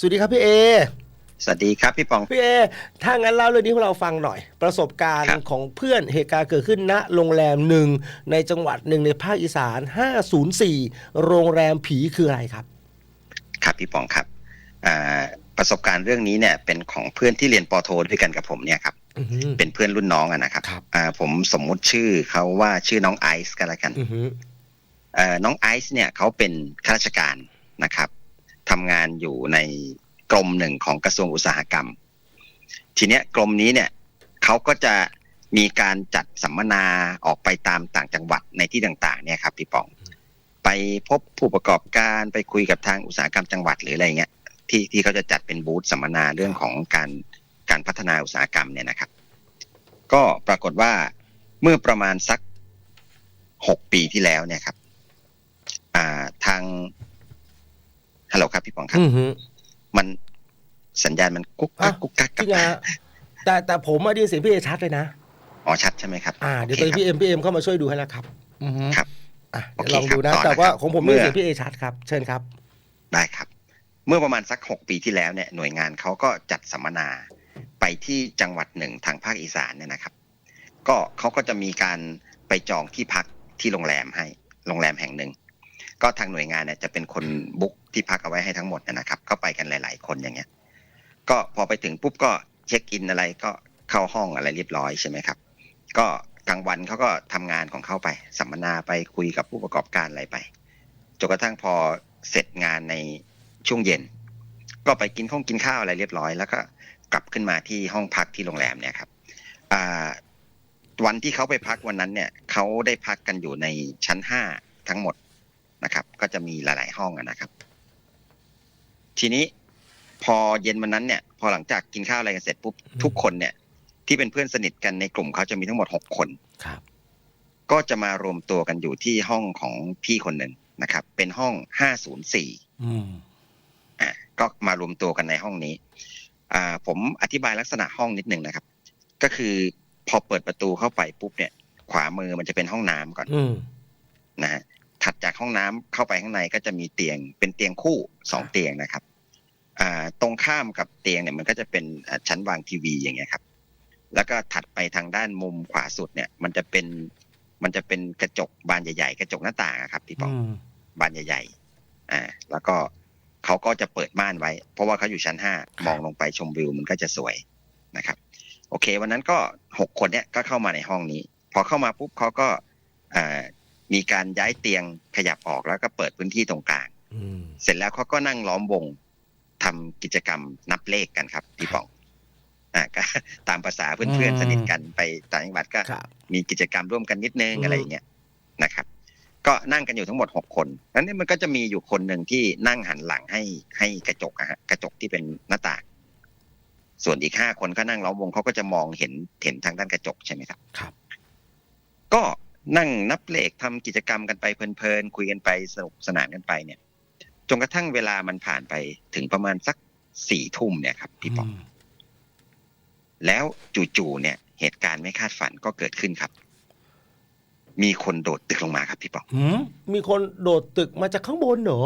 สวัสดีครับพี่เอ สวัสดีครับพี่ปอง พี่เอ ถ้างั้นเล่าเรื่องนี้ให้เราฟังหน่อย ประสบการณ์ครับของเพื่อนเหตุการณ์เกิดขึ้นณโรงแรมหนึ่งในจังหวัดหนึ่งในภาคอีสาน 504 โรงแรมผีคืออะไรครับ ครับพี่ปองครับอ่าประสบการณ์เรื่องนี้เนี่ย เป็นของเพื่อนที่เรียนปอโทด้วยกันกับผมเนี่ยครับอือหือเป็นเพื่อนรุ่นน้องอะนะครับครับอ่าผมสมมุติชื่อเขาว่าชื่อน้องไอซ์กันละกันอือหือเอ่อน้องไอซ์เนี่ยเขาเป็นข้าราชการนะครับ ทำงานอยู่ในกรมหนึ่งของกระทรวงอุตสาหกรรม ทีเนี้ยกรมนี้เนี่ยเขาก็จะมีการจัดสัมมนาออกไปตามต่างจังหวัดในที่ต่างๆ เนี่ยครับพี่ปองไปพบผู้ประกอบการไปคุยกับทางอุตสาหกรรมจังหวัดหรืออะไรเงี้ยที่ที่เขาจะจัดเป็นบูธสัมมนาเรื่องของการการพัฒนาอุตสาหกรรมเนี่ยนะครับ ก็ปรากฏว่าเมื่อประมาณสักหกปีที่แล้วเนี่ยครับ อ่าทาง ฮัลโหลครับพี่ปองครับอือหือมันสัญญาณมันกุ๊กกักอะกุ๊กกักจกลัริบงมานะแต่แต่ผมมาได้ยินเสียงพี่เอชัดเลยนะอ๋อชัดใช่ไหมครับอ่าเดี๋ยวโคตอนนี้ครับพี่เอ็มพี่เอ็มเข้ามาช่วยดูให้แล้วครับอือหือครับอะโอเดี๋ยวเคลองดูนะครับต่อแต่ว่านะครับของผมเมื่ได้อยินเสียงพี่เอชัดครับ เชิญครับ ได้ครับ เมื่อประมาณสักหกปีที่แล้วเนี่ยหน่วยงานเขาก็จัดสัมมนาไปที่จังหวัดหนึ่งทางภาคอีสานเนี่ยนะครับ ก็เขาก็จะมีการไปจองที่พักที่โรงแรมให้โรงแรมแห่งหนึ่ง ก็ทางหน่วยงานเนี่ยจะเป็นคนบุ๊กที่พักเอาไว้ให้ทั้งหมดนะครับก็ไปกันหลาย ๆ คนอย่างเงี้ย ก็พอไปถึงปุ๊บก็เช็คอินอะไรก็เข้าห้องอะไรเรียบร้อยใช่ไหมครับ ก็กลางวันเขาก็ทำงานของเขาไปสัมมนาไปคุยกับผู้ประกอบการอะไรไปจนกระทั่งพอเสร็จงานในช่วงเย็น ก็ไปกินข้องกินข้าวอะไรเรียบร้อย แล้วก็กลับขึ้นมาที่ห้องพักที่โรงแรมเนี่ยครับวันที่เขาไปพักวันนั้นเนี่ยเขาได้พักกันอยู่ในชั้นห้าทั้งหมด นะครับ ก็จะมีหลาย ๆ ห้องอะนะครับ ทีนี้พอเย็นวันนั้นเนี่ย พอหลังจากกินข้าวอะไรกันเสร็จปุ๊บอืมทุกคนเนี่ย ที่เป็นเพื่อนสนิทกันในกลุ่มเขาจะมีทั้งหมดหกคนครับ ก็จะมารวมตัวกันอยู่ที่ห้องของพี่คนหนึ่งนะครับ เป็นห้องห้าศูนย์สี่อืมอ่าก็มารวมตัวกันในห้องนี้ อ่า ผมอธิบายลักษณะห้องนิดหนึ่งนะครับ ก็คือพอเปิดประตูเข้าไปปุ๊บเนี่ย ขวามือมันจะเป็นห้องน้ำก่อนอืมนะฮะ ถัดจากห้องน้ำเข้าไปข้างในก็จะมีเตียง เป็นเตียงคู่สองครับเตียงนะครับอ่าตรงข้ามกับเตียงเนี่ยมันก็จะเป็นอ่าชั้นวางทีวีอย่างเงี้ยครับ แล้วก็ถัดไปทางด้านมุมขวาสุดเนี่ย มันจะเป็นมันจะเป็นกระจกบานใหญ่ๆ กระจกหน้าต่างอะครับพี่ปองอืมบานใหญ่ๆอ่าแล้วก็เขาก็จะเปิดม่านไว้ เพราะว่าเขาอยู่ชั้นห้ามองลงไปชมวิวมันก็จะสวยนะครับ โอเค วันนั้นก็หกคนเนี้ยก็เข้ามาในห้องนี้ พอเข้ามาปุ๊บเขาก็อ่า มีการย้ายเตียงขยับออกแล้วก็เปิดพื้นที่ตรงกลางอืมเสร็จแล้วเขาก็นั่งล้อมวงทำกิจกรรมนับเลขกันครับพี่ปองอ่าก็ตามภาษาเพื่อนๆสนิทกันไปต่างจังหวัดก็ครับมีกิจกรรมร่วมกันนิดนึงอืมอะไรอย่างเงี้ยนะครับ ก็นั่งกันอยู่ทั้งหมดหกคนแล้วนี่มันก็จะมีอยู่คนหนึ่งที่นั่งหันหลังให้ให้กระจกอะฮะกระจกที่เป็นหน้าต่างส่วนอีกห้าคนก็นั่งล้อมวงเขาก็จะมองเห็นเห็นทางด้านกระจกใช่ไหมครับ ครับ ก็ นั่งนับเลขทำกิจกรรมกันไปเพลินๆคุยกันไปสนุกสนานกันไปเนี่ยจนกระทั่งเวลามันผ่านไปถึงประมาณสักสี่ทุ่มเนี่ยครับ พี่ปองมแล้วจู่ๆเนี่ย เหตุการณ์ไม่คาดฝันก็เกิดขึ้นครับ มีคนโดดตึกลงมาครับพี่ปองหืมมีคนโดดตึกมาจากข้างบนเหรอ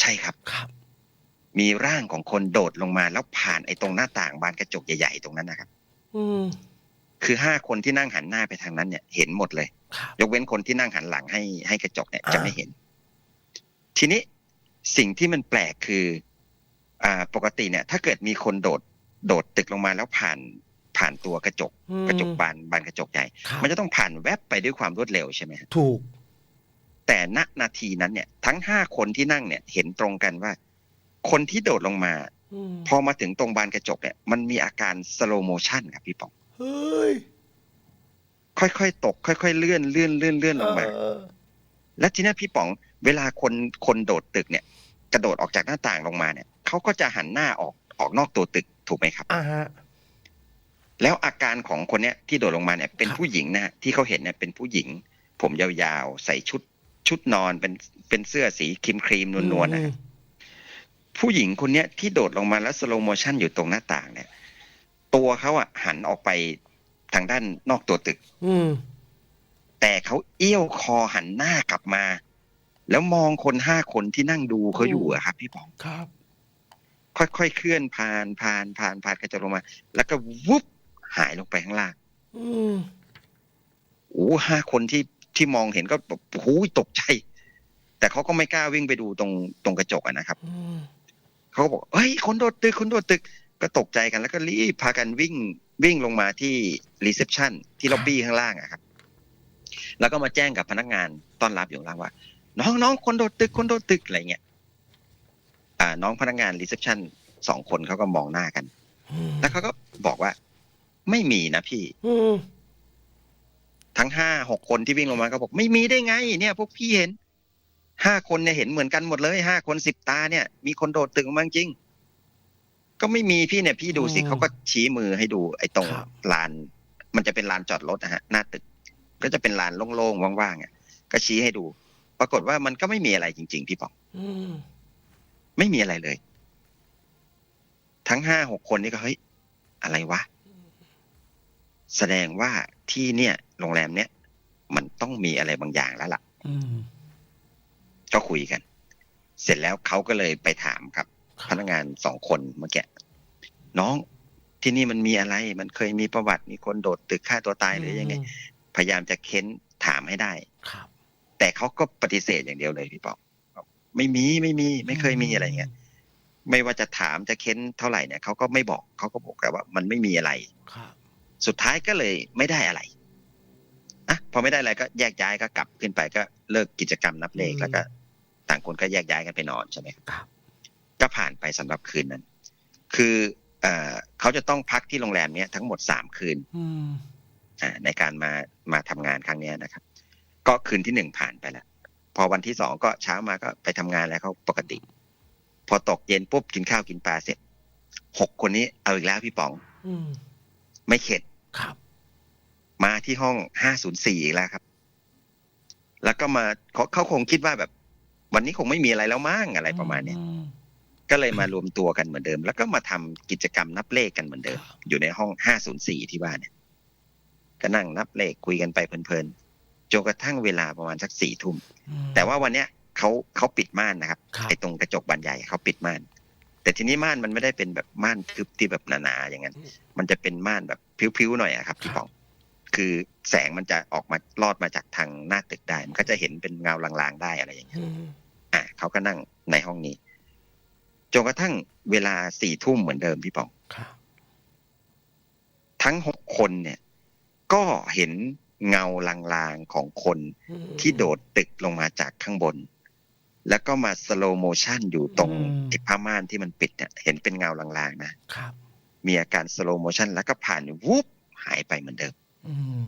ใช่ครับครับ มีร่างของคนโดดลงมาแล้วผ่านไอ้ตรงหน้าต่างบานกระจกใหญ่ๆตรงนั้นนะครับ อืม คือห้าคนที่นั่งหันหน้าไปทางนั้นเนี่ยเห็นหมดเลยครับยกเว้นคนที่นั่งหันหลังให้ให้กระจกเนี่ยอ่าจะไม่เห็น ทีนี้สิ่งที่มันแปลกคือ อ่า ปกติเนี่ย ถ้าเกิดมีคนโดด โดดตึกลงมาแล้วผ่านผ่านตัวกระจกอืมกระจกบานบานกระจกใหญ่ครับมันจะต้องผ่านแวบไปด้วยความรวดเร็วใช่ไหมฮะถูก แต่ณนาทีนั้นเนี่ย ทั้งห้าคนที่นั่งเนี่ย เห็นตรงกันว่า คนที่โดดลงมาอืมพอมาถึงตรงบานกระจกเนี่ย มันมีอาการสโลโมชันครับพี่ปอง เฮ้ย ค่อยๆตก ค่อยๆเลื่อนเลื่อนเลื่อนเลื่อนลงมาเออแล้วทีนี้พี่ป๋อง เวลาคนคนโดดตึกเนี่ย กระโดดออกจากหน้าต่างลงมาเนี่ยเขาก็จะหันหน้าออกออกนอกตัวตึกถูกไหมครับอ่าฮะแล้วอาการของคนเนี้ยที่โดดลงมาเนี่ยเป็นครับผู้หญิงนะฮะที่เขาเห็นเนี่ยเป็นผู้หญิง ผมยาวๆ ใส่ชุด ชุดนอนเป็นเป็นเสื้อสีครีมครีมๆนวลๆนะฮะผู้หญิงคนเนี้ยที่โดดลงมาแล้วสโลโมชันอยู่ตรงหน้าต่างเนี่ย ตัวเขาอะหันออกไปทางด้านนอกตัวตึก อืมแต่เขาเอี้ยวคอหันหน้ากลับมา แล้วมองคนห้าคนที่นั่งดูเขาอยู่อะครับ พี่ป๋องครับ ค่อยๆเคลื่อนผ่านผ่านผ่านผ่านกระจกลงมา แล้วก็วุบหายลงไปข้างล่างอืมโอ้ห้าคนที่ที่มองเห็นก็แบบโอ้โหตกใจ แต่เขาก็ไม่กล้าวิ่งไปดูตรงตรงกระจกอะนะครับอืมเขาก็บอกเฮ้ยคนโดดตึกคนโดดตึก ก็ตกใจกันแล้วก็รีบพากันวิ่งวิ่งลงมาที่รีเซพชันที่ล็อบบี้ข้างล่างอะครับ แล้วก็มาแจ้งกับพนักงานต้อนรับอยู่ล่างว่า น้องน้องคนโดดตึกคนโดดตึกอะไรเงี้ยอ่า น้องพนักงานรีเซพชันสองคนเขาก็มองหน้ากัน แล้วเขาก็บอกว่า ไม่มีนะพี่ทั้งห้าหกคนที่วิ่งลงมาก็บอกไม่มีได้ไง เนี่ย พวกพี่เห็นห้าคนเนี่ยเห็นเหมือนกันหมดเลยห้าคนสิบตาเนี่ย มีคนโดดตึกมาจริง ก็ไม่มีพี่เนี่ยพี่ดูสิเขาก็ชี้มือให้ดูไอ้ตรงลาน มันจะเป็นลานจอดรถนะฮะหน้าตึก ก็จะเป็นลานโล่งๆว่างๆอะก็ชี้ให้ดู ปรากฏว่ามันก็ไม่มีอะไรจริง ๆ พี่ปองอืมไม่มีอะไรเลย ทั้งห้าหกคนนี่ก็เฮ้ยอะไรวะแสดงว่าที่เนี่ยโรงแรมเนี่ยมันต้องมีอะไรบางอย่างแล้วล่ะอืมก็คุยกัน เสร็จแล้วเขาก็เลยไปถามครับ พนักงานสองคนเมื่อกี้น้องที่นี่มันมีอะไร มันเคยมีประวัติมีคนโดดตึกฆ่าตัวตายหรือยังไง พยายามจะเค้นถามให้ได้ครับ แต่เขาก็ปฏิเสธอย่างเดียวเลยพี่ปอกบอกไม่มีไม่มี ไม่เคยมีอะไรเงี้ยไม่ว่าจะถามจะเค้นเท่าไหร่เนี่ยเขาก็ไม่บอกเขาก็บอกแต่ว่า มันไม่มีอะไรครับสุดท้ายก็เลยไม่ได้อะไรอะพอไม่ได้อะไรก็แยกย้ายก็กลับขึ้นไปก็เลิกกิจกรรมนับเลขอืมแล้วก็ ต่างคนก็แยกย้ายกันไปนอนใช่ไหมครับ ก็ผ่านไปสำหรับคืนนั้น คือเอ่อเขาจะต้องพักที่โรงแรมเนี้ยทั้งหมดสามคืนอืมอ่าในการมามาทำงานครั้งเนี้ยนะครับ ก็คืนที่หนึ่งผ่านไปแล้วพอวันที่สองก็เช้ามาก็ไปทำงานแล้วเขาปกติ พอตกเย็นปุ๊บกินข้าวกินปลาเสร็จหกคนนี้เอาอีกแล้วพี่ป๋องอืมไม่เข็ดครับ มาที่ห้องห้าศูนย์สี่อีกแล้วครับ แล้วก็มาเขาเขาคงคิดว่าแบบ วันนี้คงไม่มีอะไรแล้วมั้งอะไรประมาณเนี้ยอืม ก็เลยมารวมตัวกันเหมือนเดิม แล้วก็มาทำกิจกรรมนับเลขกันเหมือนเดิมครับอยู่ในห้องห้าศูนย์สี่ที่บ้านเนี่ยก็นั่งนับเลขคุยกันไปเพลินๆจนกระทั่งเวลาประมาณสักสี่ทุ่มอืมแต่ว่าวันเนี้ยเขาเขาปิดม่านนะครับครับไอ้ตรงกระจกบานใหญ่เขาปิดม่าน แต่ทีนี้ม่านมันไม่ได้เป็นแบบม่านทึบที่แบบหนาๆอย่างนั้น มันจะเป็นม่านแบบพิ้วๆหน่อยอะครับพี่ปองคือแสงมันจะออกมาลอดมาจากทางหน้าตึกได้ มันก็จะเห็นเป็นเงาลางๆได้อะไรอย่างเงี้ยอืมอะเขาก็นั่งในห้องนี้ จนกระทั่งเวลาสี่ทุ่มเหมือนเดิมพี่ปองครับทั้งหกคนเนี่ย ก็เห็นเงาลางๆของคนอืมที่โดดตึกลงมาจากข้างบน แล้วก็มาสโลโมชันอยู่ตรงอืมไอ้ผ้าม่านที่มันปิดเนี่ย เห็นเป็นเงาลางๆนะครับมีอาการสโลโมชันแล้วก็ผ่านวุบหายไปเหมือนเดิมอืม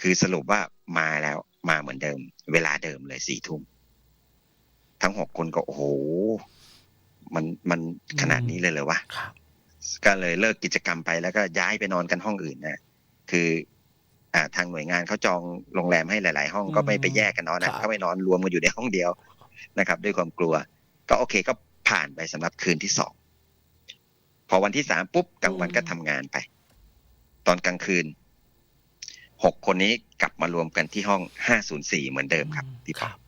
คือสรุปว่ามาแล้วมาเหมือนเดิม เวลาเดิมเลยสี่ทุ่มทั้งหกคนก็โอ้โห มันมันขนาดนี้เลยเหรอวะครับก็เลยเลิกกิจกรรมไปแล้วก็ย้ายไปนอนกันห้องอื่นนะคือ อ่าทางหน่วยงานเขาจองโรงแรมให้หลาย ๆ ห้องก็ไม่ไปแยกกันนอนนะเขาไปนอนรวมกันอยู่ในห้องเดียวนะครับ ด้วยความกลัว ก็โอเคก็ผ่านไปสำหรับคืนที่สองพอวันที่สามปุ๊บกลางวันก็ทำงานไป ตอนกลางคืนหกคนนี้กลับมารวมกันที่ห้องห้าศูนย์สี่เหมือนเดิมครับพี่คปอรับ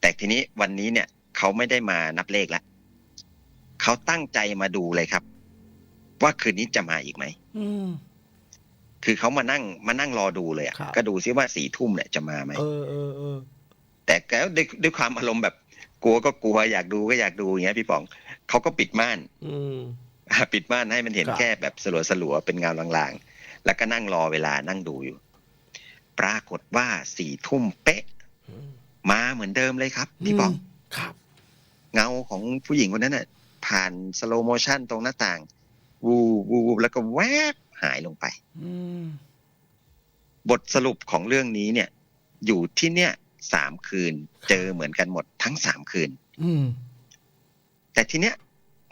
แต่ทีนี้วันนี้เนี่ย เขาไม่ได้มานับเลขแล้วเขาตั้งใจมาดูเลยครับ ว่าคืนนี้จะมาอีกไหมอืมคือเขามานั่งมานั่งรอดูเลยอะครับก็ดูซิว่าสี่ทุ่มเนี่ยจะมาไหมเออเออเออแต่ก็ด้วยด้วยความอารมณ์แบบ กลัวก็กลัวอยากดูก็อยากดูอย่างเงี้ยพี่ป๋องเขาก็ปิดม่าน อืมปิดม่านให้มันเห็นครับแค่แบบสลัวสลัวๆเป็นเงาลางๆ แล้วก็นั่งรอเวลานั่งดูอยู่ ปรากฏว่าสี่ทุ่มเป๊ะอืมมาเหมือนเดิมเลยครับ พี่ป๋องครับ เงาของผู้หญิงคนนั้นน่ะผ่านสโลโมชันตรงหน้าต่าง วูวูวูแล้วก็แวบหายลงไปอืมบทสรุปของเรื่องนี้เนี่ย อยู่ที่เนี่ยสามคืน เจอเหมือนกันหมดทั้งสามคืนอืมแต่ทีเนี้ย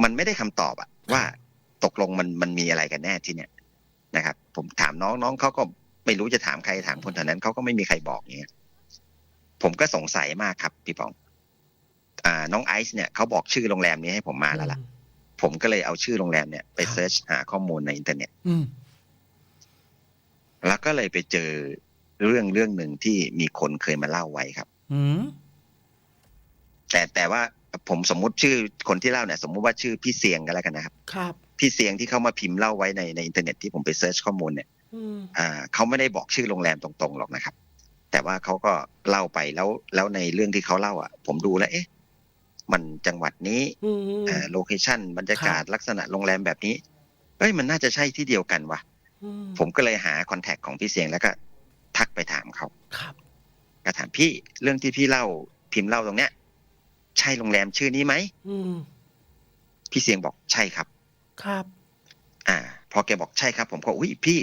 มันไม่ได้คำตอบอะว่าตกลงมันมันมีอะไรกันแน่ที่เนี้ยนะครับ ผมถามน้องน้องเขาก็ไม่รู้จะถามใครถามคนแถวนั้นเขาก็ไม่มีใครบอกอย่างเงี้ยผมก็สงสัยมากครับ พี่ปองอ่า น้องไอซ์เนี่ยเขาบอกชื่อโรงแรมนี้ให้ผมมาแล้วล่ะ ผมก็เลยเอาชื่อโรงแรมเนี่ยไปครับเซิร์ชหาข้อมูลในอินเทอร์เน็ตอืมแล้วก็เลยไปเจอเรื่องเรื่องหนึ่งที่มีคนเคยมาเล่าไว้ครับอืมแต่แต่ว่าผมสมมุติชื่อคนที่เล่าเนี่ย สมมุติว่าชื่อพี่เสียงกันแล้วกันนะครับ ครับ พี่เสียงที่เขามาพิมพ์เล่าไว้ในในอินเทอร์เน็ตที่ผมไปเซิร์ชข้อมูลเนี่ยอืมอ่าเขาไม่ได้บอกชื่อโรงแรมตรงๆหรอกนะครับ แต่ว่าเขาก็เล่าไปแล้วแล้วในเรื่องที่เขาเล่าอะ ผมดูแล้ว เอ๊ะ มันจังหวัดนี้อืมอ่าโลเคชั่นบรรยากาศครับลักษณะโรงแรมแบบนี้เอ้ยมันน่าจะใช่ที่เดียวกันวะอืมผมก็เลยหาคอนแทคของพี่เสียงแล้วก็ ทักไปถามเขาครับก็ถามพี่เรื่องที่พี่เล่าพิมพ์เล่าตรงเนี้ย ใช่โรงแรมชื่อนี้ไหมอืมพี่เสียงบอกใช่ครับ ครับ อ่า พอแกบอกใช่ครับ ผมก็อุ้ยพี่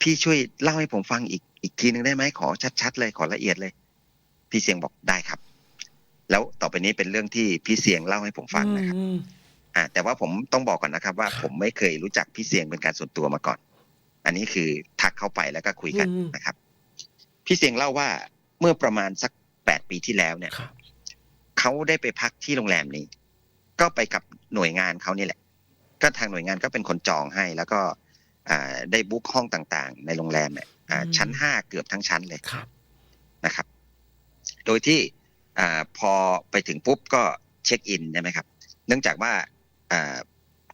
พี่ช่วยเล่าให้ผมฟังอีกอีกทีหนึ่งได้ไหมขอชัดๆเลยขอละเอียดเลย พี่เสียงบอกได้ครับ แล้วต่อไปนี้เป็นเรื่องที่พี่เสียงเล่าให้ผมฟังนะครับอืมอ่าแต่ว่าผมต้องบอกก่อนนะครับ ว่าครับผมไม่เคยรู้จักพี่เสียงเป็นการส่วนตัวมาก่อน อันนี้คือทักเข้าไปแล้วก็คุยกันอืมนะครับ พี่เสียงเล่าว่าเมื่อประมาณสักแปดปีที่แล้วเนี่ยครับเขาได้ไปพักที่โรงแรมนี้ ก็ไปกับหน่วยงานเขานี่แหละ ก็ทางหน่วยงานก็เป็นคนจองให้ แล้วก็อ่าได้บุ๊กห้องต่างๆ ในโรงแรมเนี่ยอ่าอืมชั้นห้าเกือบทั้งชั้นเลยครับนะครับ โดยที่ อ่าพอไปถึงปุ๊บก็เช็คอินใช่ไหมครับ เนื่องจากว่าอ่า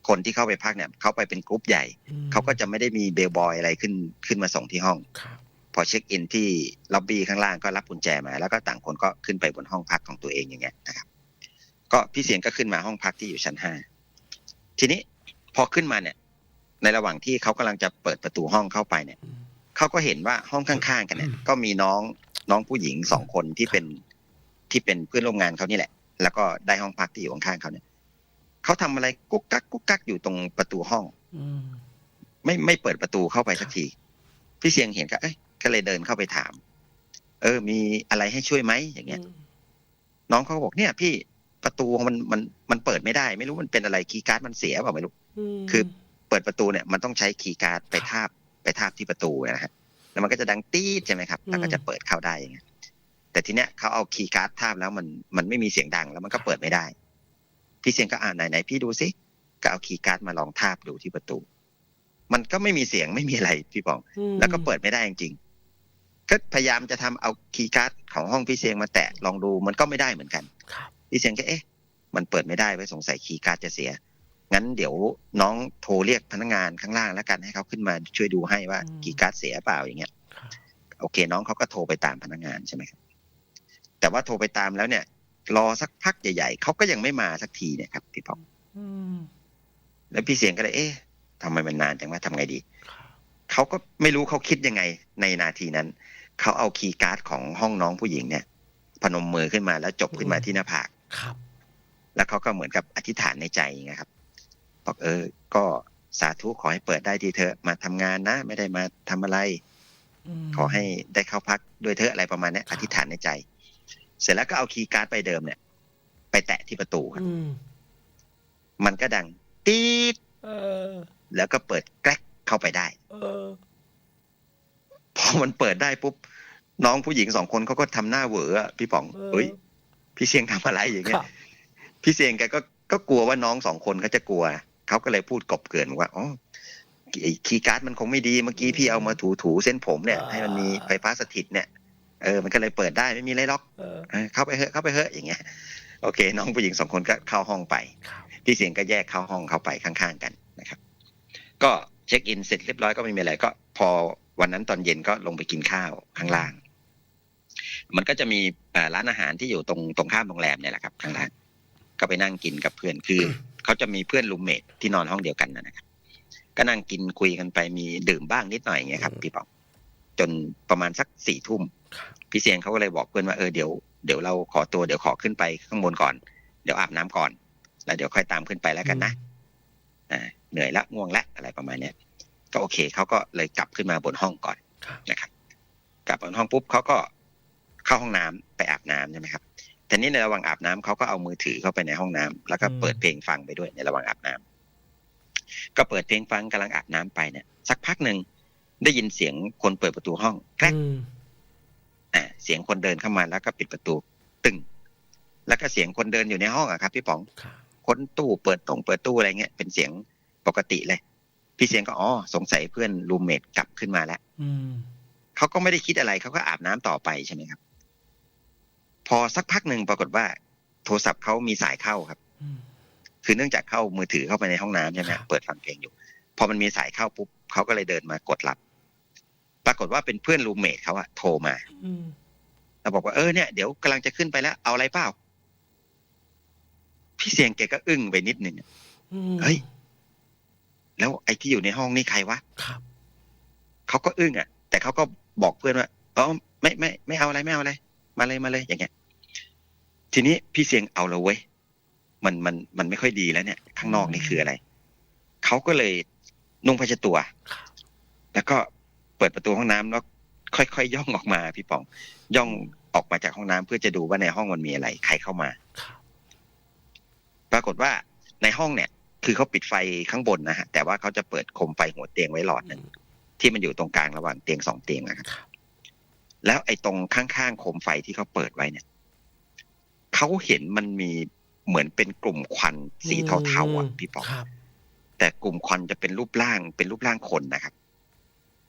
คนที่เข้าไปพักเนี่ยเขาไปเป็นกรุ๊ปใหญ่อืมเขาก็จะไม่ได้มีเบลบอยอะไรขึ้นขึ้นมาส่งที่ห้องครับพอเช็คอินที่ล็อบบี้ข้างล่างก็รับกุญแจมา แล้วก็ต่างคนก็ขึ้นไปบนห้องพักของตัวเองอย่างเงี้ยนะครับ ก็พี่เสียงก็ขึ้นมาห้องพักที่อยู่ชั้นห้าทีนี้พอขึ้นมาเนี่ย ในระหว่างที่เขากำลังจะเปิดประตูห้องเข้าไปเนี่ยอืมเขาก็เห็นว่าห้องข้างๆกันเนี่ย ก็มีน้องน้องผู้หญิงสองคนที่เป็น ที่เป็นเพื่อนร่วมงานเขานี่แหละ แล้วก็ได้ห้องพักที่อยู่ข้างๆเขาเนี่ยเขาทำอะไรกุ๊กกักกุ๊กกักอยู่ตรงประตูห้องอืมไม่ไม่เปิดประตูเข้าไปสักทีพี่เสียงเห็นก็เอ้ยก็เลยเดินเข้าไปถาม เออ มีอะไรให้ช่วยไหมอย่างเงี้ย น้องเขาก็บอกเนี่ย พี่ประตูมันมันมันเปิดไม่ได้ ไม่รู้มันเป็นอะไรคีย์การ์ดมันเสียเปล่าไม่รู้มคือเปิดประตูเนี่ย มันต้องใช้คีย์การ์ดไปทาบไปทาบที่ประตูนะฮะแล้วมันก็จะดังตีดใช่ไหมครับแล้วก็จะเปิดเข้าได้อย่างเงี้ย แต่ทีเนี้ยเขาเอาคีย์การ์ดทาบแล้วมันมันไม่มีเสียงดังแล้วมันก็เปิดไม่ได้ พี่เสียงก็อ่านไหนไหนพี่ดูสิก็เอาคีย์การ์ดมาลองทาบดูที่ประตู มันก็ไม่มีเสียงไม่มีอะไรพี่ปองอืมแล้วก็เปิดไม่ได้จริงๆก็พยายามจะทำเอาคีย์การ์ดของห้องพี่เสียงมาแตะลองดูมันก็ไม่ได้เหมือนกันครับพี่เสียงก็เอ๊ะ มันเปิดไม่ได้ไว้สงสัยคีย์การ์ดจะเสียงั้นเดี๋ยวน้องโทรเรียกพนักงานข้างล่างแล้วกันให้เขาขึ้นมาช่วยดูให้ว่าคีย์การ์ดเสียเปล่าอย่างเงี้ยครับโอเค น้องเขาก็โทรไปตามพนักงานใช่ไหมครับ แต่ว่าโทรไปตามแล้วเนี่ย รอสักพักใหญ่ๆเขาก็ยังไม่มาสักทีเนี่ยครับพี่ปองอืมแล้วพี่เสียงก็เลยเอ๊ะทำไมมันนานจังว่าทำไงดีครับเขาก็ไม่รู้เขาคิดยังไงในนาทีนั้นเขาเอาคีย์การ์ดของห้องน้องผู้หญิงเนี่ย พนมมือขึ้นมาแล้วจบขึ้นมาที่หน้าผากครับ แล้วเขาก็เหมือนกับอธิษฐานในใจไงครับบอกเออ ก็สาธุขอให้เปิดได้ทีเถอะมาทำงานนะ ไม่ได้มาทำอะไรมขอให้ได้เข้าพักด้วยเถอะอะไรประมาณเนี้ยครัอบธิษฐานในใจ เสร็จแล้วก็เอาคีย์การ์ดไปเดิมเนี่ย ไปแตะที่ประตูครับอืมมันก็ดังตีดเออแล้วก็เปิดแกรกเข้าไปได้เออพอมันเปิดได้ปุ๊บ น้องผู้หญิงสองคนเขาก็ทำหน้าเหวออะพี่ป๋องเออเฮ้ย พี่เสียงทำอะไรอย่างคเงี้รัยบพี่เสียงแกก็ก็กลัวว่าน้องสองคนเขาจะกลัวเขาก็เลยพูดกบเกลื่อนว่าอ๋อไอ้คีย์การ์ดมันคงไม่ดีเมื่อกี้พี่เอามาถูถูๆเส้นผมเนี่ย ให้มันมีไฟฟ้าสถิตเนี่ย เออมันก็เลยเปิดได้ไม่มีอะไรล็อกเออเออเข้าไปเถอะเข้าไปเถอะอย่างเงี้ยโอเค น้องผู้หญิงสองคนก็เข้าห้องไปครับพี่เสียงก็แยกเข้าห้องเข้าไปข้างๆกันนะครับ ก็เช็คอินเสร็จเรียบร้อยก็ไม่มีอะไรก็พอวันนั้นตอนเย็นก็ลงไปกินข้าวข้างล่าง มันก็จะมีอ่าร้านอาหารที่อยู่ตรงตรงข้ามโรงแรมเนี่ยแหละครับข้างล่างก็ไปนั่งกินกับเพื่อนคือเขาจะมีเพื่อนรูมเมทที่นอนห้องเดียวกันนะครับ ก็นั่งกินคุยกันไปมีดื่มบ้างนิดหน่อยอย่างเงี้ยครับ พี่ป๋องจนประมาณสักสี่ทุ่มครับ พี่เสียงเขาก็เลยบอกเพื่อนว่าเออเดี๋ยวเดี๋ยวเราขอตัวเดี๋ยวขอขึ้นไปข้างบนก่อน เดี๋ยวอาบน้ำก่อน แล้วเดี๋ยวค่อยตามขึ้นไปแล้วกันนะอ่าเหนื่อยละง่วงละอะไรประมาณเนี้ยก็โอเคเขาก็เลยกลับขึ้นมาบนห้องก่อนครับนะครับกลับบนห้องปุ๊บเขาก็เข้าห้องน้ำไปอาบน้ำใช่ไหมครับแต่นี้ในระหว่างอาบน้ำเขาก็เอามือถือเข้าไปในห้องน้ำแล้วก็เปิดเพลงฟังไปด้วยในระหว่างอาบน้ำก็เปิดเพลงฟังกำลังอาบน้ำไปเนี่ยสักพักหนึ่งได้ยินเสียงคนเปิดประตูห้องแกรก อืมอ่าเสียงคนเดินเข้ามาแล้วก็ปิดประตูตึงแล้วก็เสียงคนเดินอยู่ในห้องอะครับ พี่ป๋องครับค้นตู้เปิดตรงเปิดตู้อะไรเงี้ยเป็นเสียงปกติเลย พี่เสียงก็อ๋อสงสัยเพื่อนรูมเมทกลับขึ้นมาแล้วอืมเขาก็ไม่ได้คิดอะไรเขาก็อาบน้ำต่อไปใช่ไหมครับ พอสักพักหนึ่งปรากฏว่า โทรศัพท์เขามีสายเข้าครับอืมคือเนื่องจากเข้ามือถือเข้าไปในห้องน้ำใช่ไหมครับเปิดฟังเพลงอยู่ พอมันมีสายเข้าปุ๊บเขาก็เลยเดินมากดรับ ปรากฏว่าเป็นเพื่อนรูมเมทเขาอะโทรมาอืมแล้วบอกว่าเออเนี่ยเดี๋ยวกำลังจะขึ้นไปแล้ว เอาอะไรเปล่า พี่เสียงแกก็อึ้งไปนิดหนึ่งอะอืมเฮ้ย แล้วไอ้ที่อยู่ในห้องนี่ใครวะครับเขาก็อึ้งอะแต่เขาก็บอกเพื่อนว่าอ๋อไม่ไม่ไม่เอาอะไรไม่เอาอะไร มาเลยมาเลยอย่างเงี้ย ทีนี้พี่เสียงเอาละเว้ยมันมันมันไม่ค่อยดีแล้วเนี่ย ข้างนอกนี่คืออะไรเขาก็เลยนุ่งผ้าเช็ดตัวครับแล้วก็ เปิดประตูห้องน้ำแล้วค่อยๆย่องออกมาพี่ป๋อง ย่องออกมาจากห้องน้ำเพื่อจะดูว่าในห้องมันมีอะไร ใครเข้ามาครับปรากฏว่าในห้องเนี่ย คือเขาปิดไฟข้างบนนะฮะ แต่ว่าเขาจะเปิดโคมไฟหัวเตียงไว้หลอดหนึ่งที่มันอยู่ตรงกลางระหว่างเตียงสองเตียงนะครับครับแล้วไอ้ตรงข้างๆโคมไฟที่เขาเปิดไว้เนี่ยเขาเห็นมันมีเหมือนเป็นกลุ่มควันสีเทาๆอะพี่ป๋องครับแต่กลุ่มควันจะเป็นรูปร่างเป็นรูปร่างคนนะครับ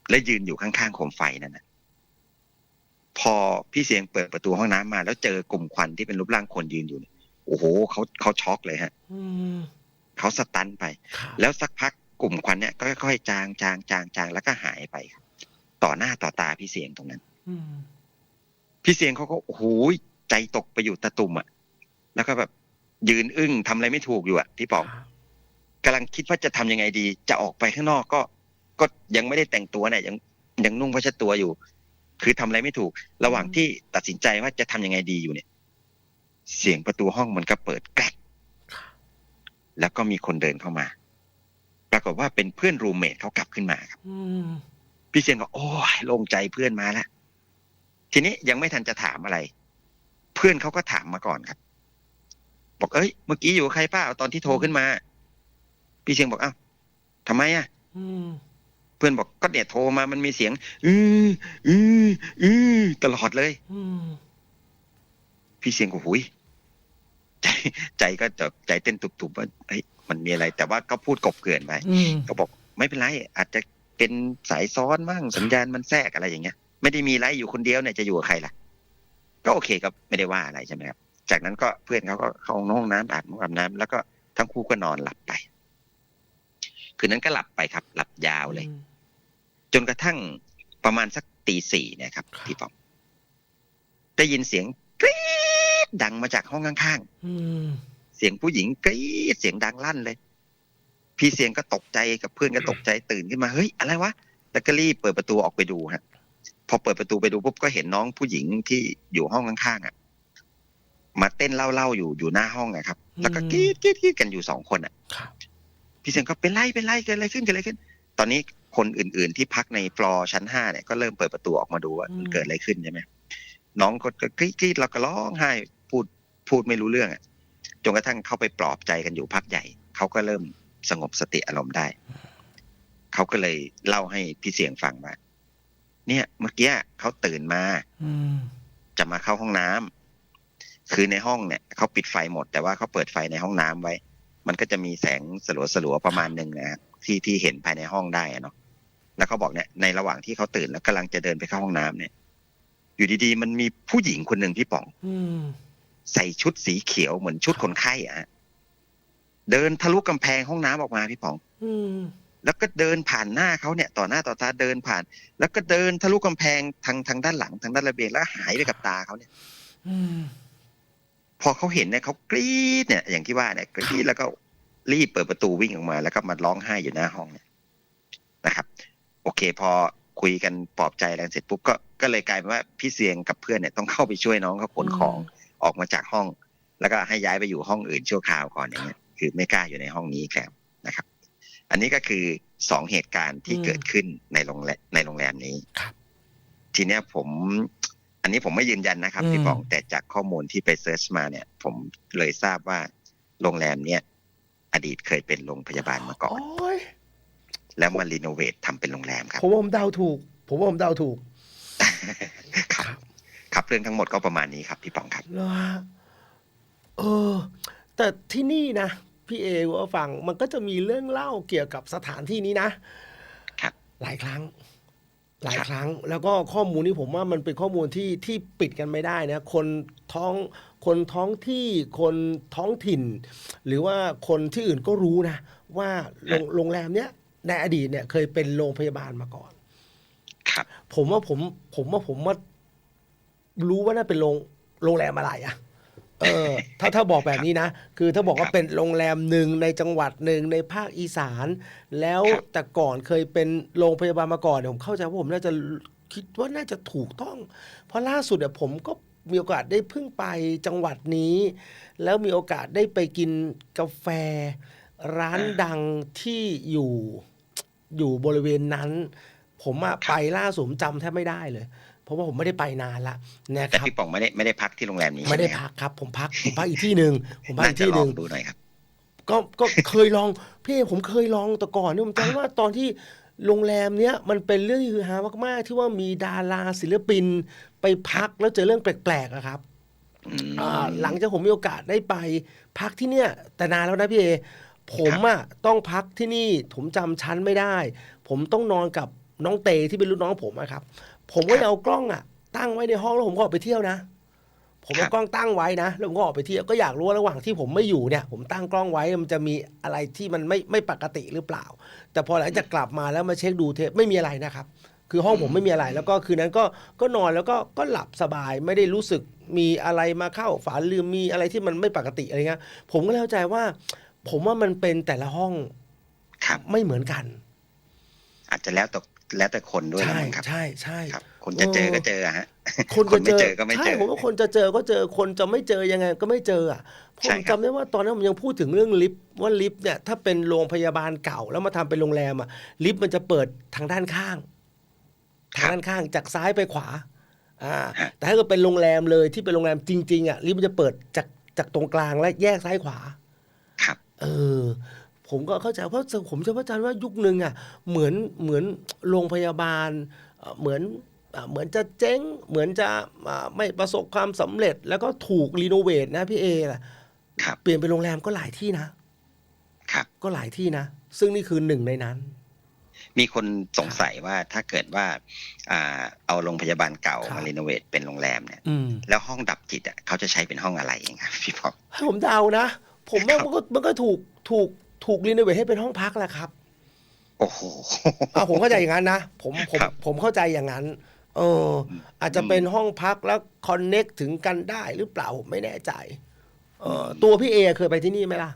และยืนอยู่ข้างๆโคมไฟนั่นนะพอพี่เสียงเปิดประตูห้องน้ำมา แล้วเจอกลุ่มควันที่เป็นรูปร่างคนยืนอยู่เนี่ยโอ้โหเขาเขาช็อกเลยฮะอืมเขาสตันไปครับแล้วสักพักกลุ่มควันเนี่ยก็ค่อยๆจางจางจางจางแล้วก็หายไปครับต่อหน้าต่อตาพี่เสียงตรงนั้นอืมพี่เสียงเขาก็โอ้โหใจตกไปอยู่ตะตุ่มอะ แล้วก็แบบยืนอึ้งทำอะไรไม่ถูกอยู่อะพี่ป๋องครับกำลังคิดว่าจะทำยังไงดี จะออกไปข้างนอกก็ ก็ยังไม่ได้แต่งตัวเนี่ยยังยังนุ่งผ้าเช็ดตัวอยู่ คือทำอะไรไม่ถูก ระหว่างที่ตัดสินใจว่าจะทำยังไงดีอยู่เนี่ย เสียงประตูห้องมันก็เปิดแกรกครับแล้วก็มีคนเดินเข้ามา ปรากฏว่าเป็นเพื่อนรูมเมทเขากลับขึ้นมาครับอืมพี่เซียนก็โอ้ยโล่งใจเพื่อนมาแล้วทีนี้ยังไม่ทันจะถามอะไร เพื่อนเขาก็ถามมาก่อนครับ บอกเอ้ยเมื่อกี้อยู่กับใครป้าตอนที่โทรขึ้นมา พี่เซียงบอกอ้าวทำไมอะอืมเพื่อนบอกก็เนี่ยโทรมามันมีเสียง อืออืออือตลอดเลยอืมพี่เซียงก็หุยใจใจก็จะใจเต้นตุบๆว่าเฮ้ยมันมีอะไร แต่ว่าก็พูดกบเกลื่อนไปอืมก็บอกไม่เป็นไร อาจจะเป็นสายซ้อนมั่งสัญญาณมันแทรกอะไรอย่างเงี้ย ไม่ได้มีไรอยู่คนเดียวเนี่ยจะอยู่กับใครล่ะ ก็โอเคก็ไม่ได้ว่าอะไรใช่ไหมครับจากนั้นก็เพื่อนเขาก็เข้าห้องน้ำอาบน้ำอาบน้ำแล้วก็ทั้งคู่ก็นอนหลับไป คืนนั้นก็หลับไปครับ หลับยาวเลย จนกระทั่งประมาณสักตีสี่เนะครับครับพี่ปองได้ยินเสียงกรี๊ดดังมาจากห้องข้างๆอืมเสียงผู้หญิงกรี๊ดเสียงดังลั่นเลย พี่เสียงก็ตกใจกับเพื่อนก็ตกใจตื่นขึ้นมาเฮ้ยอะไรวะแล้วก็รีบเปิดประตูออกไปดูฮะ พอเปิดประตูไปดูปุ๊บก็เห็นน้องผู้หญิงที่อยู่ห้องข้างๆอะมาเต้นเล่าๆอยู่อยู่หน้าห้องอะครับ แล้วก็กรี๊ดกรี๊ดกรี๊ดกันอยู่สองคนอะครับพี่เสียงก็เป็นไรเป็นไรเกิดอะไรขึ้นเกิดอะไรขึ้น ตอนนี้ คนอื่น ๆ ที่พักในฟลอร์ชั้นห้าเนี่ยก็เริ่มเปิดประตูออกมาดูว่ามันเกิดอะไรขึ้นใช่ไหมน้องก็กรี๊ดกรี๊ดแล้วก็ร้องไห้พูดพูดไม่รู้เรื่องอะจนกระทั่งเข้าไปปลอบใจกันอยู่พักใหญ่เขาก็เริ่มสงบสติอารมณ์ได้เขาก็เลยเล่าให้พี่เสียงฟังว่าเนี่ยเมื่อกี้เขาตื่นมาอืมจะมาเข้าห้องน้ำคือในห้องเนี่ยเขาปิดไฟหมด แต่ว่าเขาเปิดไฟในห้องน้ำไว้ มันก็จะมีแสงสลัวสลัวๆประมาณหนึ่งนะครับที่ที่เห็นภายในห้องได้อะเนาะ แล้วเขาบอกเนี่ยในระหว่างที่เขาตื่นแล้วกำลังจะเดินไปเข้าห้องน้ำเนี่ย อยู่ดีๆ มันมีผู้หญิงคนหนึ่งพี่ป๋องอืมใส่ชุดสีเขียวเหมือนชุดคนไข้อะฮะเดินทะลุกำแพงห้องน้ำออกมาพี่ป๋องอืมแล้วก็เดินผ่านหน้าเขาเนี่ย ต่อหน้าต่อตาเดินผ่าน แล้วก็เดินทะลุกำแพงทางทางด้านหลังทางด้านระเบียงแล้วหายไปกับตาเขาเนี่ยอืมพอเขาเห็นเนี่ยเขากรี๊ดเนี่ย อย่างที่ว่าเนี่ยกรี๊ดแล้วก็รีบเปิดประตูวิ่งออกมา แล้วก็มาร้องไห้อยู่หน้าห้องเนี่ยนะครับ โอเค พอคุยกันปลอบใจอะไรเสร็จปุ๊บก็ก็เลยกลายเป็นว่าพี่เสียงกับเพื่อนเนี่ยต้องเข้าไปช่วยน้องเขาขนของออกมาจากห้อง แล้วก็ให้ย้ายไปอยู่ห้องอื่นชั่วคราวก่อนอย่างเงี้ยคือไม่กล้าอยู่ในห้องนี้อีกแล้วนะครับ อันนี้ก็คือสองเหตุการณ์ที่อืมเกิดขึ้นในโรงแรมในโรงแรมนี้ครับทีเนี้ยผม อันนี้ผมไม่ยืนยันนะครับอืมพี่ปองแต่จากข้อมูลที่ไปเซิร์ชมาเนี่ย ผมเลยทราบว่าโรงแรมเนี่ยอดีตเคยเป็นโรงพยาบาลมาก่อนโอ้ย แล้วมารีโนเวททำเป็นโรงแรมครับผมว่าผมเดาถูก ผมว่าผมเดาถูก ครับ ครับเรื่องทั้งหมดก็ประมาณนี้ครับ พี่ปองครับเหรอฮะเออ แต่ที่นี่นะ พี่เอว่าฟังมันก็จะมีเรื่องเล่าเกี่ยวกับสถานที่นี้นะ ครับ หลายครั้ง หลายครับครั้ง แล้วก็ข้อมูลนี้ผมว่ามันเป็นข้อมูลที่ที่ปิดกันไม่ได้นะ คนท้องคนท้องที่คนท้องถิ่น หรือว่าคนที่อื่นก็รู้นะ ว่าโรงโรงแรมเนี้ย ในอดีตเนี่ย เคยเป็นโรงพยาบาลมาก่อน ครับ ผมว่าผม ผมว่าผมว่ารู้ว่าน่าเป็นโรงโรงแรมอะไรอะเออ ถ้าถ้าบอกแบบนี้นะ คือถ้าบอกว่าครับเป็นโรงแรมหนึ่งในจังหวัดหนึ่งในภาคอีสาน แล้วครับแต่ก่อนเคยเป็นโรงพยาบาลมาก่อนเนี่ยผมเข้าใจว่าผมน่าจะคิดว่าน่าจะถูกต้อง เพราะล่าสุดเนี่ยผมก็มีโอกาสได้เพิ่งไปจังหวัดนี้ แล้วมีโอกาสได้ไปกินกาแฟ ร้านดังที่อยู่ อยู่บริเวณนั้น ผมอะไปล่าสุดผมจำแทบไม่ได้เลย เพราะว่าผมไม่ได้ไปนานละนะแต่ครับพี่ป๋องไม่ได้ไม่ได้พักที่โรงแรมนี้ไม่ได้ใช่หพักครับ ผมพักผมพักอีกที่หนึ่งผมพักน่าอีกจะที่ลหอนึ่ง งดูหน่อยครับ ก็ก็เคยลองพี่ผมเคยลองแต่ก่อนเนี่ยผมจำว่าตอนที่โรงแรมเนี้ยมันเป็นเรื่องที่ฮือฮามากๆ ที่ว่ามีดาราศิลปินไปพักแล้วเจอเรื่องแปลกๆอะครับอืมอ่าหลังจากผมมีโอกาสได้ไปพักที่เนี่ยแต่นานแล้วนะพี่เอ ผมอะต้องพักที่นี่ผมจำชั้นไม่ได้ ผมต้องนอนกับน้องเตที่เป็นรุ่นน้องผมอะครับ ผมก็ครับเอากล้องอะตั้งไว้ในห้องแล้วผมก็ออกไปเที่ยวนะ ผมครัเอาบกล้องตั้งไว้นะแล้วผมก็ออกไปเที่ยวก็อยากรู้ว่าระหว่างที่ผมไม่อยู่เนี่ย ผมตั้งกล้องไว้มันจะมีอะไรที่มันไม่ไม่ปกติหรือเปล่า แต่พอหลังจากกลับมาแล้วมาเช็คดูเทปไม่มีอะไรนะครับ คือห้องผมไม่มีอะไรแล้วก็คืนนั้นก็ก็นอนแล้วก็ก็หลับสบายไม่ได้รู้สึกมีอะไรมาเข้าฝันหรือมีอะไรที่มันไม่ปกติอะไรเงี้ยผมก็เลยเข้าใจว่า ผมว่ามันเป็นแต่ละห้องครับไม่เหมือนกัน อาจจะแล้วแต่แล้วแต่คนด้วยนะใช่มั้งครับใช่ใช่ครับ คนจะเจอก็เจออะฮะคนคนจะไม่เจเจออก็ไม่เจอใช่ผมว่าคนจะเจอก็เจอคนจะไม่เจอยังไง ก็ไม่เจออะผมใช่ครับจำได้ว่าตอนนั้นผมยังพูดถึงเรื่องลิฟต์ว่าลิฟต์เนี่ยถ้าเป็นโรงพยาบาลเก่าแล้วมาทำเป็นโรงแรมอะลิฟต์มันจะเปิดทางด้านข้าง ทางด้านข้างจากซ้ายไปขวา อ่าฮะแต่ถ้าเกิดเป็นโรงแรมเลยที่เป็นโรงแรมจริงๆอะลิฟต์มันจะเปิดจากจากตรงกลางและแยกซ้ายขวาครับ เออ ผมก็เข้าใจเพราะผมจะเข้าใจว่ายุคนึงอะเหมือนเหมือนโรงพยาบาลเอ่อเหมือนอะเหมือนจะเจ๊งเหมือนจะอ่าไม่ประสบความสำเร็จ แล้วก็ถูกรีโนเวทนะพี่เอล่ะครับเปลี่ยนเป็นโรงแรมก็หลายที่นะครับก็หลายที่นะ ซึ่งนี่คือหนึ่งในนั้น มีคนสงสัยว่าถ้าเกิดว่าอ่าเอาโรงพยาบาลเก่าครับมารีโนเวทเป็นโรงแรมเนี่ยอืมแล้วห้องดับจิตอะเขาจะใช้เป็นห้องอะไรครับพี่ป๋องให้ผมเดานะ ผมว่าครับมันก็มันก็ถูกถูกถูกรีโนเวทให้เป็นห้องพักแหละครับโอ้โหอ่าผมเข้าใจอย่างนั้นนะผมผมครับ ผมเข้าใจอย่างนั้น เออ อาจจะเป็นห้องพักแล้วคอนเน็กถึงกันได้หรือเปล่าผมไม่แน่ใจเออตัวพี่เอเคยไปที่นี่ไหมล่ะ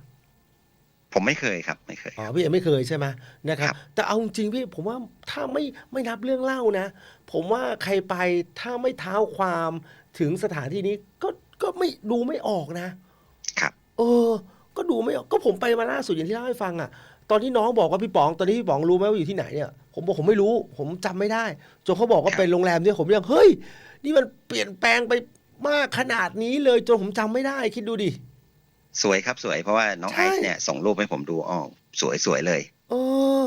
ผมไม่เคยครับ ไม่เคย อ๋อพี่เอไม่เคยใช่ไหมนะครับ ครับ แต่เอาจริงๆพี่ผมว่าถ้าไม่ไม่นับเรื่องเล่านะ ผมว่าใครไปถ้าไม่เท้าความถึงสถานที่นี้ก็ก็ไม่ดูไม่ออกนะครับ เออ ก็ดูไม่ออกก็ผมไปมาล่าสุดอย่างที่เล่าให้ฟังอะ ตอนที่น้องบอกว่าพี่ป๋องตอนนี้พี่ป๋องรู้ไหมว่าอยู่ที่ไหนเนี่ย ผมบอกผมไม่รู้ ผมจำไม่ได้จนเขาบอกว่าครับเป็นโรงแรมเนี่ยผมยังเฮ้ย นี่มันเปลี่ยนแปลงไปมากขนาดนี้เลยจนผมจำไม่ได้คิดดูดิ สวยครับสวยเพราะว่าน้องใช่ ไอซ์เนี่ยส่งรูปให้ผมดูอ๋อสวยสวยเลย เออ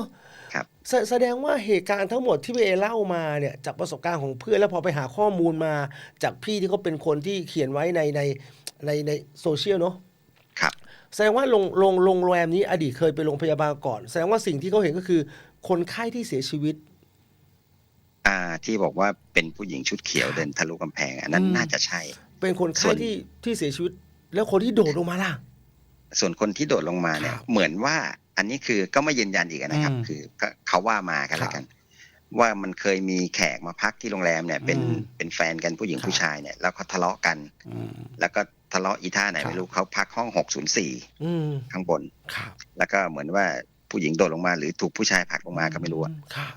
ครับ แสแสดงว่าเหตุการณ์ทั้งหมดที่พี่เอเล่ามาเนี่ยจากประสบการณ์ของเพื่อนแล้วพอไปหาข้อมูลมา จากพี่ที่เขาเป็นคนที่เขียนไว้ในในในในโซเชียลเนาะครับ แสดงว่าโรงโรงโรงแรมนี้อดีตเคยไปโรงพยาบาลก่อน แสดงว่าสิ่งที่เขาเห็นก็คือ คนไข้ที่เสียชีวิต อ่าที่บอกว่าเป็นผู้หญิงชุดเขียวเดินทะลุกำแพงอันนั้นอืมน่าจะใช่ เป็นคนส่ไข้วนที่ที่เสียชีวิต แล้วคนที่โดดลงมาล่ะ ส่วนคนที่โดดลงมาเนี่ยครับเหมือนว่าอันนี้คือก็ไม่ยืนยันอีกนะครับอืมคือก็เขาว่ามากันแล้วกัน ว่ามันเคยมีแขกมาพักที่โรงแรมเนี่ย เป็นอืมเป็นแฟนกันผู้หญิงครับผู้ชายเนี่ย แล้วเขาทะเลาะกันแล้วก็ ทะเลาะอีท่าไหนครับไม่รู้เขาพักห้องหกศูนย์สี่อืมข้างบนครับแล้วก็เหมือนว่าผู้หญิงโดดลงมาหรือถูกผู้ชายผลักลงมาก็ไม่รู้อะครับ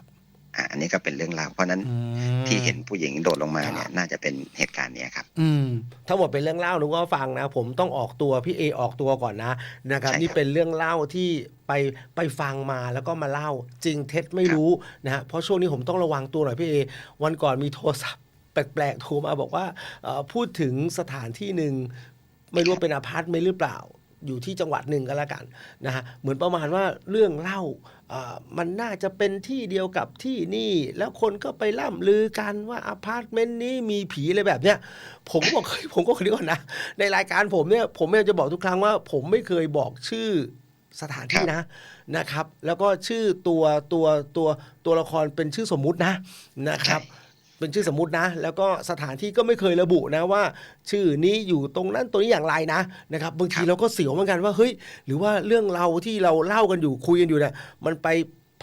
อะอันนี้ก็เป็นเรื่องราวเพราะฉะนั้นอืมที่เห็นผู้หญิงโดดลงมาเนี่ครัยบน่าจะเป็นเหตุการณ์เนี้ยครับ อืมทั้งหมดเป็นเรื่องเล่าหนูก็ฟังนะ ผมต้องออกตัวพี่เอออกตัวก่อนนะนะครับใช่ครับนี่เป็นเรื่องเล่าที่ไปไปฟังมาแล้วก็มาเล่าจริงเท็จไม่รู้นะฮะเพราะช่วงนี้ผมต้องระวังตัวหน่อยพี่เอวันก่อนมีโทรศัพท์ แปลกๆโทรมาบอกว่าพูดถึงสถานที่หนึ่งไม่รู้เป็นอพาร์ตเมนต์หรือเปล่า อยู่ที่จังหวัดหนึ่งก็แล้วกันนะฮะเหมือนประมาณว่าเรื่องเล่ามันน่าจะเป็นที่เดียวกับที่นี่ แล้วคนก็ไปล่ำลือกันว่าอพาร์ตเมนต์นี้มีผีอะไรแบบเนี้ยผมก็บอกเฮ้ยผมก็เคยวก่อนนะ ในรายการผมเนี่ยผมพยายจะบอกทุกครั้งว่าผมไม่เคยบอกชื่อสถานที่นะนะครับ แล้วก็ชื่อตัวตัวตัวตัวละครเป็นชื่อสมมุตินะนะครับ เป็นชื่อสมมุตินะ แล้วก็สถานที่ก็ไม่เคยระบุนะว่า ชื่อนี้อยู่ตรงนั้นตรงนี้อย่างไรนะนะครับบางทีเราก็เสียวเหมือนกันว่าเฮ้ยหรือว่าเรื่องเราที่เราเล่ากันอยู่คุยกันอยู่เนี่ยมันไป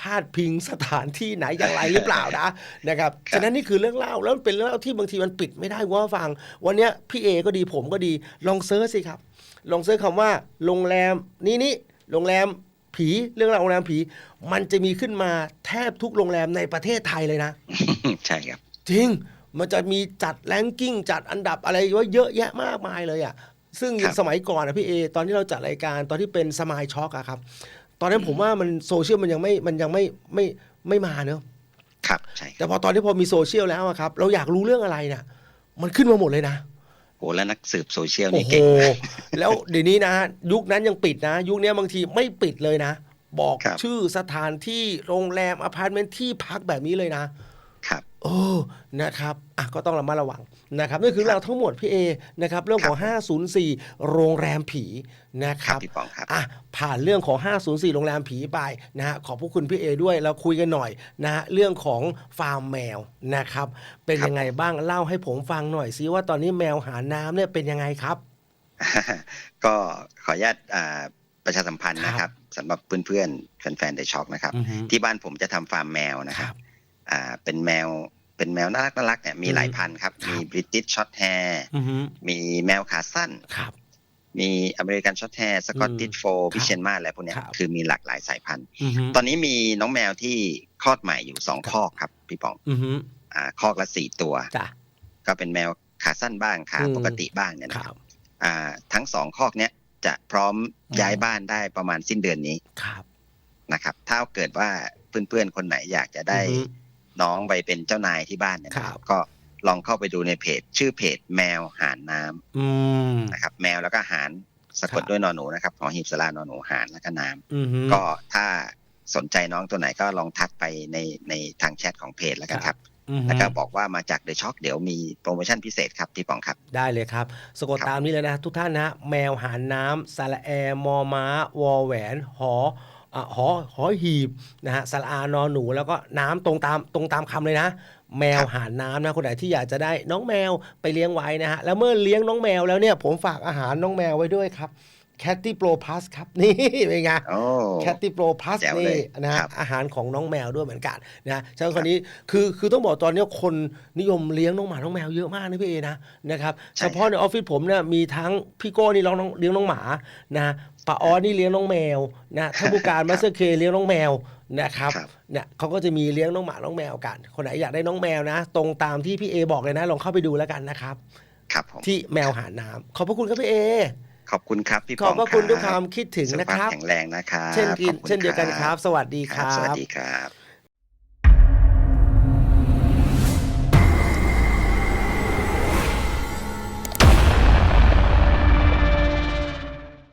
พาดพิงสถานที่ไหนอย่างไรหรือเปล่านะนะครับ ฉะนั้นนี่คือเรื่องเล่าแล้วเป็นเรื่องเล่าที่บางทีมันปิดไม่ได้ว่าฟัง วันนี้พี่เอก็ดีผมก็ดีลองเซิร์ชสิครับ ลองเซิร์ชคำว่าโรงแรมนี่นี่โรงแรมผีเรื่องราวโรงแรมผี มันจะมีขึ้นมาแทบทุกโรงแรมในประเทศไทยเลยนะ ใช่ครับ จริงมันจะมีจัดแรงกิ้งจัดอันดับอะไรไว้เยอะแยะมากมายเลยอะซึ่งครับสมัยก่อนอะพี่เอตอนที่เราจัดรายการตอนที่เป็นสมายช็อกอะครับ ตอนนั้นผมว่ามันโซเชียลมันยังไม่มันยังไม่ไม่ไม่มาเนอะครับใช่ครับแต่พอตอนที่พอมีโซเชียลแล้วอะครับ เราอยากรู้เรื่องอะไรเนี่ยมันขึ้นมาหมดเลยนะโหแล้วนักสืบโซเชียลโอ้นี่โหเก่งนะแล้วเดี๋ยวนี้นะ ยุคนั้นยังปิดนะ ยุคนี้บางทีไม่ปิดเลยนะ บอกครับชื่อสถานที่โรงแรมอพาร์ตเมนต์ที่พักแบบนี้เลยนะครับ โอ้นะครับอะก็ต้องระมัดระวังนะครับนี่คือเราทั้งหมดพี่เอนะครับเรื่องของ 504 โรงแรมผีนะคครัรับบพี่ปองครับอะผ่านเรื่องของ 504 โรงแรมผีไปนะฮะขอบพระคุณพี่เอด้วยเราคุยกันหน่อยนะฮะเรื่องของฟาร์มแมวนะครับ เป็นครับยังไงบ้างเล่าให้ผมฟังหน่อยซิว่าตอนนี้แมวหาน้ำเนี่ยเป็นยังไงครับ ก็ขออนุญาตอ่าประชาสัมพันธ์ครับนะครับสำหรับเพื่อนๆแฟนๆเดช็อกนะครับอือฮึที่บ้านผมจะทำฟาร์มแมวนะคครัรับบ อ่าเป็นแมวเป็นแมวน่ารักน่ารักเนี่ยมีอืมหลายพันธุ์ครับครับ มีบริติชช็อตแฮร์อือฮึมีแมวขาสั้นครับมีอเมริกันช็อตแฮร์สกอตติชโฟครับพิเชียนมาอะไรพวกเนี้ยครับคือมีหลากหลายสายพันธุ์อือฮึตอนนี้มีน้องแมวที่คลอดใหม่อยู่สองครับคอกครับ พี่ปองอือฮึอ่าคอกละสี่ตัวจ้ะก็เป็นแมวขาสั้นบ้างขาอืมปกติบ้างเนี่ยคนะครัรับบอ่าทั้งสองคอกเนี้ยจะพร้อมอืมย้ายบ้านได้ประมาณสิ้นเดือนนี้ครับนะครับ ถ้าเกิดว่าเพื่อนๆคนไหนอยากจะได้อือฮึ น้องไปเป็นเจ้านายที่บ้านเนี่ยนะคครัรับบก็ลองเข้าไปดูในเพจ ชื่อเพจแมวหารน้ำอืมนะครับ แมวแล้วก็หารสะกดครับด้วยนอนหนูนะครับหอหีบสระนอนหนูหารแล้วก็น้ำอือฮึก็ถ้าสนใจน้องตัวไหนก็ลองทักไปในในทางแชทของเพจแล้วกันครับอือฮึแล้วก็บอกว่ามาจากเดอะช็อคเดี๋ยวมีโปรโมชั่นพิเศษครับพี่ปองครับ ได้เลยครับสะกดครับตามนี้เลยนะ ทุกท่านนะ แมวหาน้ำสระแอมอม้าวอแหวนหออะ หอหอหีบนะฮะสระอานอนหนู แล้วก็น้ำตรงตามตรงตามคำเลยนะ แมวหาน้ำนะคนไหนที่อยากจะได้น้องแมวไปเลี้ยงไว้นะฮะแล้วเมื่อเลี้ยงน้องแมวแล้วเนี่ยผมฝากอาหารน้องแมวไว้ด้วยครับ c a t t y Pro Plus ครับ นี่เป็นไงโอ้แคตติโปรพลัสแจ๋วเลนี่ยนะฮะครับอาหารของน้องแมวด้วยเหมือนกันนะฉะนั้นคนนี้คือคือต้องบอกตอนนี้คนนิยมเลี้ยงน้องหมาน้องแมวเยอะมากนะพี่เอนะนะครับใช่เฉพาะในออฟฟิศผมเนี่ยมีทั้งพี่โก้นี่เลี้ยงน้องเลี้ยงน้องหมานะป้าออสนี่เลี้ยงน้องแมวนะท่านผู้การมาสเตอร์เคเลี้ยงน้องแมวนะครับครับเนี่ยเขาก็จะมีเลี้ยงน้องหมาน้องแมวกัน คนไหนอยากได้น้องแมวนะ ตรงตามที่พี่เอบอกเลยนะลองเข้าไปดูแล้วกันนะครับ ครับผมที่แมวหาน้ำขอบพระคุณครับพี่เอ ขอบคุณครับพี่ปของอบพระคุณด้วยครัวามคิดถึงสุขนะภาคพรับแข็งแรงนะครับเช่นกินขอบคุณเช่นเดียวกันครับ สวัสดีคครับรับ สวัสดีครับ